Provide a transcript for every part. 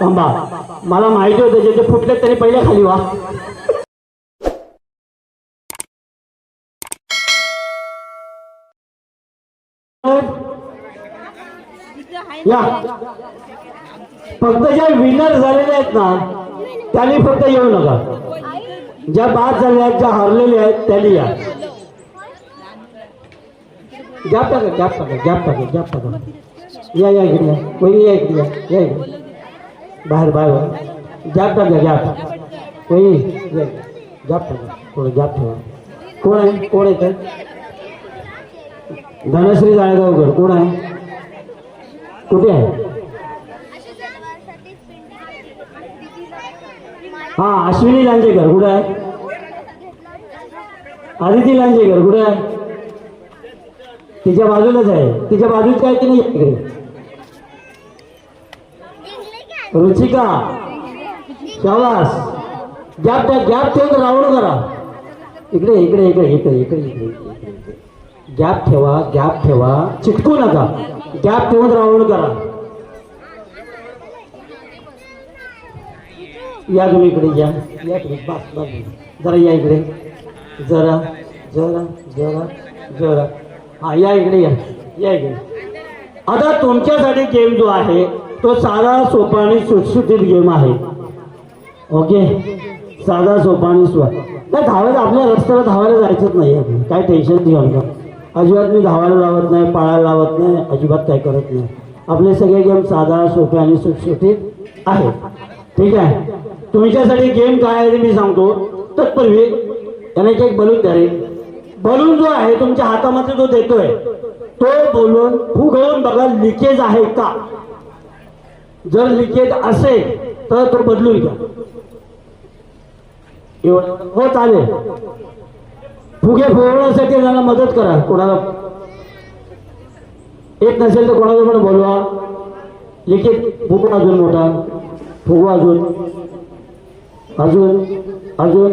थांबा मला माहिती होतं जे फुटले तरी पहिले खाली वा या फक्त ज्या विनर झालेल्या आहेत ना त्यांनी फक्त येऊ नका ज्या बाद झाल्या आहेत ज्या हरलेल्या आहेत त्यांनी या गॅप टाका गॅप टाका गॅप टाका गॅप टाका या या इकडे या वहिनी या इकडे या या इकडे बाहेर बाहेर बाहेर. गॅप टाका गॅप वहिनी या गॅप टाका थोडं गॅप ठेवा कोण आहे कोण येतं धनश्री जाळगावकर कोण आहे कुठे आहे हा अश्विनी लांजेकर कुठे आहे आदिती लांजेकर कुठे आहे तिच्या बाजूलाच आहे. तिच्या बाजूच काय की नाही इकडे? रुचिका शाबास. गॅप द्या गॅप ठेवून राऊंड करा. इकडे इकडे इकडे इकडे इकडे इकडे इकडे गॅप ठेवा गॅप ठेवा. चिटकू नका. गॅप ठेवून राऊंड करा. या तुम्ही इकडे या. या तुम्ही बस बस. जरा या इकडे. जरा जरा जरा जरा. हा या इकडे या. या इकडे. आता तुमच्यासाठी गेम जो आहे तो साधा सोपा आणि सुटसुटीत गेम आहे. ओके साधा सोपा आणि स्व नाही धावायला आपल्या रस्त्यावर धावायला जायचंच नाही आहे. काय टेन्शन घेऊ नका अजिबात मी धावायला लावत नाही पाळायला लावत नाही अजिबात काय करत नाही. आपले सगळे गेम साधा सोपे आणि सुटसुटीत आहेत. ठीक आहे? तुमच्यासाठी गेम काय आहे ते मी सांगतो. तत्पूर्वी त्याने एक बलून द्या रे. बलून जो आहे तुमच्या हातामध्ये जो देतोय तो बोलून फुगवून बघा लिकेज आहे का? जर लिकेज असेल तर तो बदलून घ्या. हो चालेल. फुगे फुगवण्यासाठी त्यांना मदत करा. कोणाला एक नसेल तर कोणाला पण बोलवा. लिकेज फुगवा अजून मोठा. फुगवा अजून. अजून अजून.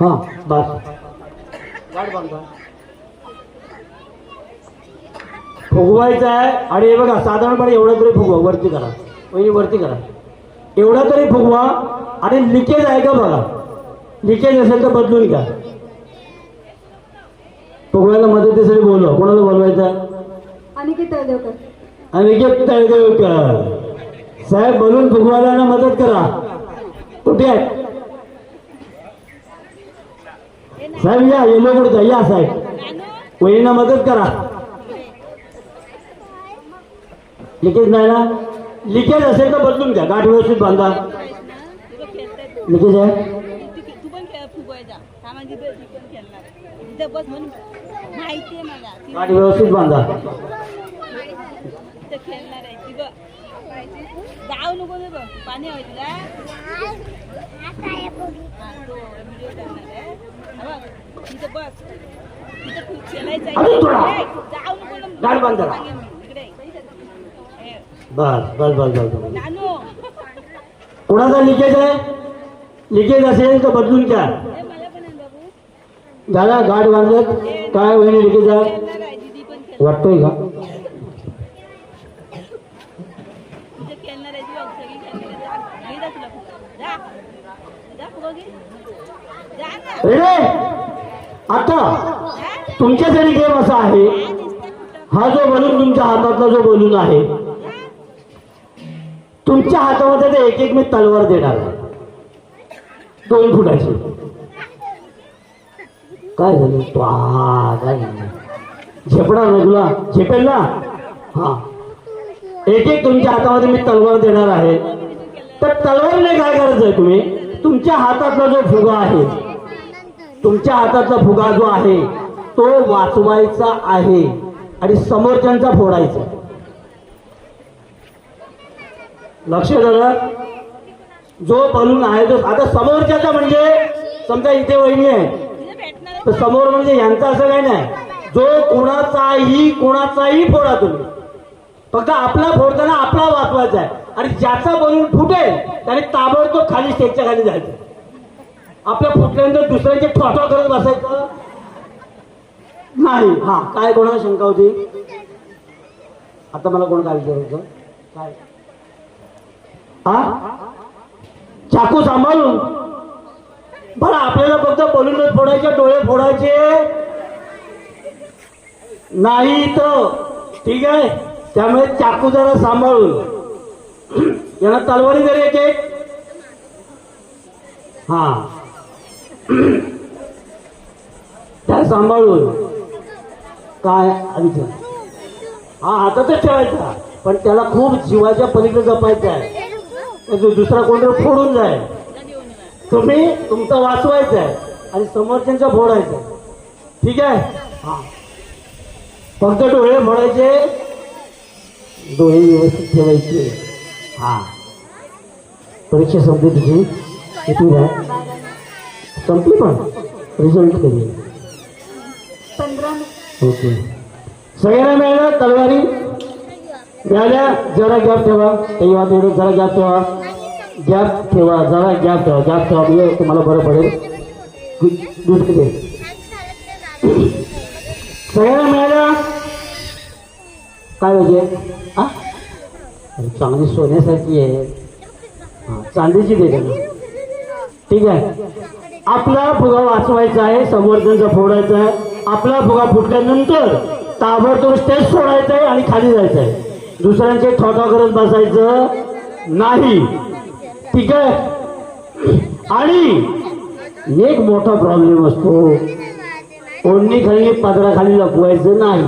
हा बस फुगवायचं आहे आणि हे बघा साधारणपणे एवढं तरी फुगवा वरती करा. वहिनी वरती करा. एवढा तरी फुगवा आणि लिकेज आहे का बघा? लिकेज असेल तर बदलून घ्या. फुगवायला मदतीसाठी बोलवा. कोणाला बोलवायचं? आहे अनिकेत तळदेवकर. साहेब बलून फुगवायला ना मदत करा. कुठे आहेत? साहेब या येलो कुठे या साहेब. वहिनीला मदत करा. लिकेज नाही ना? लिकेज असेल तर बदलून घ्या. गाठ व्यवस्थित बांधा. लिकेज आहे? खेळणार आहे गाठ व्यवस्थित बांधा. गाव नको नको पाणी हवं बस तिथं खूप खेळायचं बस बस. बस कोणाचा लिकेज आहे? लिकेज असेल तर बदलून घ्या. दादा गाठ बांधत. काय होईल लिकेज आहे? वाटतोय का? रेडे आता तुमच्यासाठी गेम असा आहे. हा जो बलून तुमच्या हातातला जो बलून आहे तुमच्या हातामध्ये ते एक एक मी तलवार देणार दोन फुटाची. काय झालं? काय झेपणार ना तुला? झेपेल ना? हा. एक एक तुमच्या हातामध्ये मी तलवार देणार आहे. तर तलवारीने काय करायचंय तुम्ही? तुमच्या हातातला जो फुगा आहे तुमच्या हातातला फुगा जो आहे तो वाचवायचा आहे आणि समोरच्यांचा फोडायचा. लक्ष झालं जो बलून आहे तो आता समोरच्याचा म्हणजे समजा इथे वहिनी आहे. तर समोर म्हणजे यांचा असं काही नाही. जो कोणाचाही कोणाचाही फोडा तुम्ही. फक्त आपला फोडताना आपला वाचवायचा आहे. आणि ज्याचा बलून फुटेल त्याने ताबडतोब खाली स्टेजच्या खाली जायचं. आपल्या फुटल्यानंतर दुसऱ्याचे ठोठा करत बसायचं? नाही. हा काय कोणाला शंका होती? आता मला कोण काय विचारायचं काय? हा? चाकू सांभाळून? बरं आपल्याला फक्त बलूनच फोडायचे डोळे फोडायचे? नाही तर. ठीक आहे. त्यामुळे चाकू जरा सांभाळून. यांना तलवारी जरी येते हा. त्या सांभाळून काय आधीच हा हातातच ठेवायचा. पण त्याला खूप जीवाच्या पलीकडे जपायचं आहे. दुसरा कोणतरी फोडून जाईल. तुम्ही तुमचा वाचवायचा आहे आणि समोरच्यांचा फोडायचा आहे. ठीक आहे? हा. फक्त डोळे फोडायचे डोळे व्यवस्थित ठेवायचे. हा. परीक्षा संपली तुझी. किती आहे संपली पण रिझल्ट पंधरा ओके. सगळ्यांना मिळालं तलवारी? मिळाल्या? जरा गॅप ठेवा. तेव्हा तेवढं जरा गॅप ठेवा. गॅप ठेवा जरा गॅप ठेवा. गॅप ठेवा म्हणजे तुम्हाला बरं पडेल. किती सगळ्यांना मिळाल्या? काय हा अरे चांगली सोन्यासारखी आहे. हा चांदीची दे ठीक आहे. आपला फुगा वाचवायचा आहे संवर्धनचा फोडायचा आहे. आपला फुगा फुटल्यानंतर ताबडतोब स्टेज सोडायचा आहे आणि खाली जायचं आहे. दुसऱ्यांचे ठोठा करत बसायचं नाही. ठीक आहे? आणि एक मोठा प्रॉब्लेम असतो. ओढणी खाली पदराखाली लपवायचं नाही.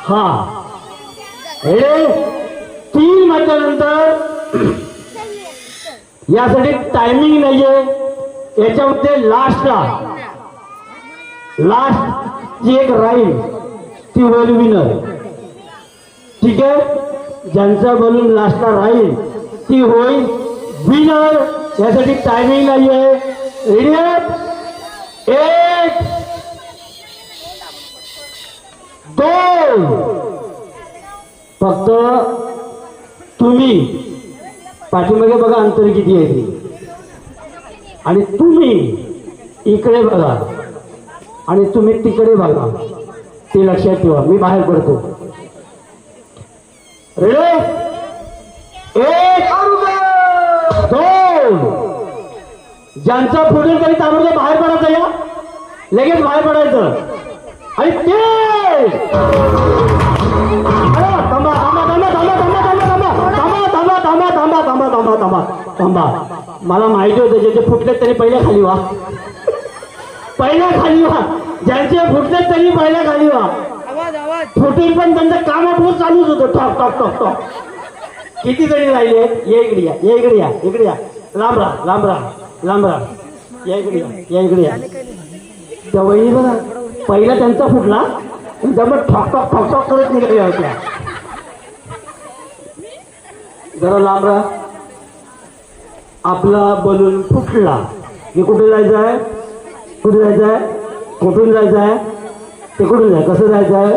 हा. हे तीन महिन्यानंतर यासाठी टायमिंग नाहीये. याच्यामध्ये लास्टला लास्ट जी एक राहील ती होईल विनर ठीक आहे? ज्यांचा बलून लास्टला राहील ती होईल विनर यासाठी टायमिंग नाहीये रेडी एक दोन. फक्त तुम्ही पाठीमागे बघा अंतर किती आहे ते. आणि तुम्ही इकडे बघा आणि तुम्ही तिकडे बघा ते लक्षात ठेवा मी बाहेर पडतो रेडी एक दोन ज्यांचा पुढील तरी ताबडतोब बाहेर पडायचं या लगेच बाहेर पडायचं आणि ते अरे, थांबा थांबा थांबा थांबा थांबा थांबा थांबा थांबा थांबा थांबा थांबा थांबा थांबा थांबा मला माहिती होतं ज्याचे फुटले तरी पहिल्या खाली व्हा. पहिल्या खाली व्हा. ज्यांचे फुटले तरी पहिल्या खाली व्हा. आवाज फुटेल पण त्यांचं काम आपलं चालूच होतं. टॉक टॉक टॉक टॉक किती जणी राहिले? ये इकडे या ये इकडे या इकडे या. लांब राहा लांब राहा लांब राहा. या इकडे या या इकडे या. त्या वहिनी बघा. पहिला त्यांचा फुटला. त्यामुळे ठॉक टॉक ठॉक टॉक करत निघाल्या होत्या. जरा लांब राहा. आपला बलून फुटला. हे कुठे जायचं आहे? कुठे जायचं आहे? कुठून जायचं आहे? ते कुठून जाय कसं जायचं आहे?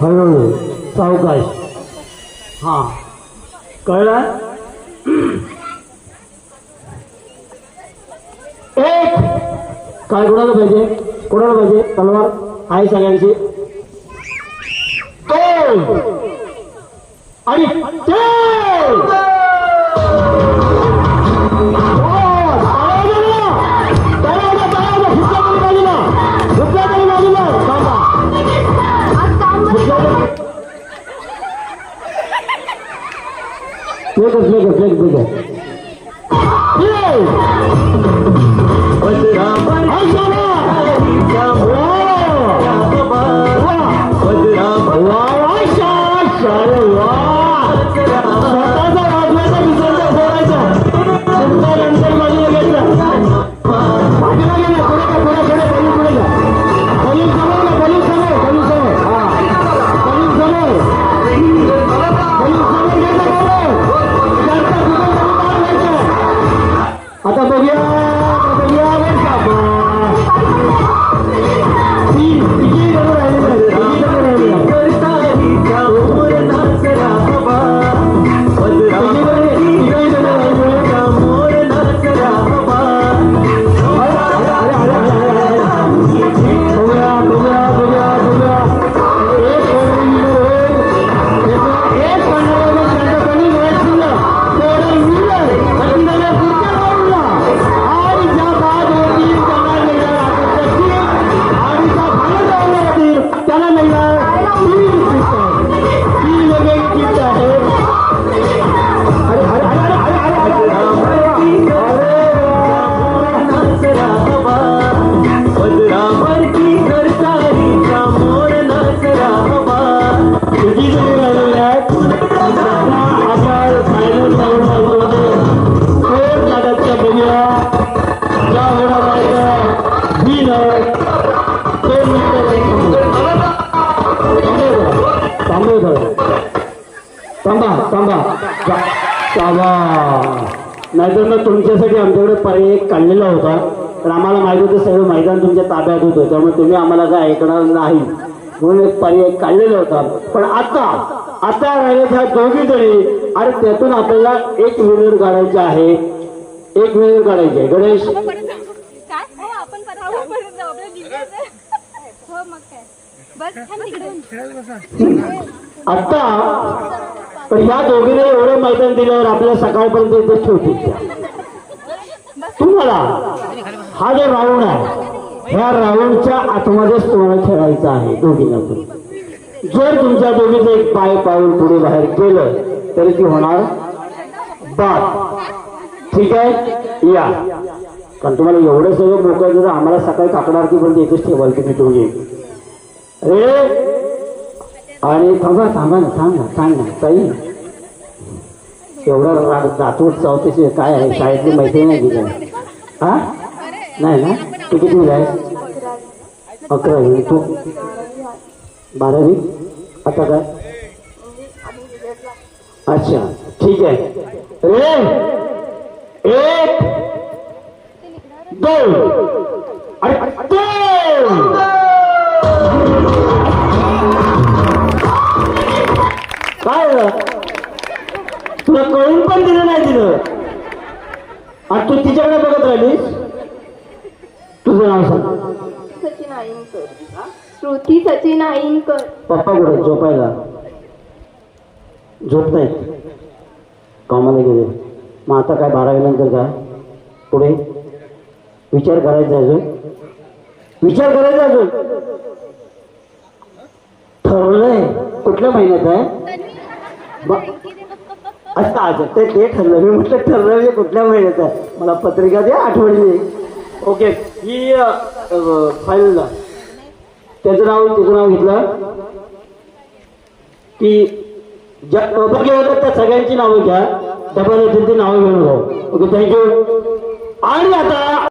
हळूहळू. सावकाश. हां. कळलं? एक. काय कोणाला पाहिजे? कोणाला पाहिजे? तलवार आहे सगळ्यांची. दोन. Lucas, Lucas, Lucas, Lucas. E aí? थांबा. शाबास नाहीतर मग तुमच्यासाठी आमच्याकडे पर्याय एक काढलेला होता. तर आम्हाला माहिती होतं सगळं मैदान तुमच्या ताब्यात होतं. त्यामुळे तुम्ही आम्हाला काय ऐकणार नाही. म्हणून एक पर्याय काढलेला होता. पण आता आता राहिले ह्या दोघी जणी. आणि त्यातून आपल्याला एक विनर काढायचा आहे. एक विनर काढायचे आहे. गणेश. हो आता पण ह्या दोघीने एवढं मैदान दिल्यावर आपल्या सकाळपर्यंत इथे ठेवतील तुम्हाला हा जो राऊंड आहे ह्या राऊंडच्या आतमध्येच तुम्हाला खेळायचा आहे दोघींना पण. जर तुमच्या दोघीचं एक पाय पाऊल पुढे बाहेर केलं तरी ती होणार बाद. ठीक आहे? या. कारण तुम्हाला एवढं सगळं मोकळं आम्हाला सकाळी काकडा आरतीपर्यंत एकच ठेवाल तुम्ही दोघे. अरे आणि थांबा थांबा ना थांब ना सांग ना ताई. एवढा राग दातूट चौथीचे काय आहे? शाळेतली माहिती नाही तिथे. हा? नाही ना? तू किती आहे? अकरावी. तू बारावी? आता काय? अच्छा ठीक आहे. रे! एक दोन अरे दोन! काय? तुला कळून पण दिलं नाही दिलं आणि तू तिच्याकडे बघत राहिलीस? तुझं नाव सांग. सचिन आईनकर श्रुती सचिन आईनकर पप्पा कुठे? झोपायला. झोप नाहीत. कामाला गेले. मग आता काय बारावी नंतर काय? पुढे? विचार करायचा अजून? विचार करायचा अजून? ठरलंय कुठल्या महिन्यात आहे? अच्छा अच्छा ते ते ठरलं. मी म्हटलं ठरलं मी कुठल्या महिन्यात आहे? मला पत्रिका द्या आठवणी ओके ही फाईल त्याचं नाव त्याचं नाव घेतलं. की ज्या होतात त्या सगळ्यांची नावं घ्या. डबल येतील ती नावं घेऊन जाऊ. ओके थँक्यू आणि आता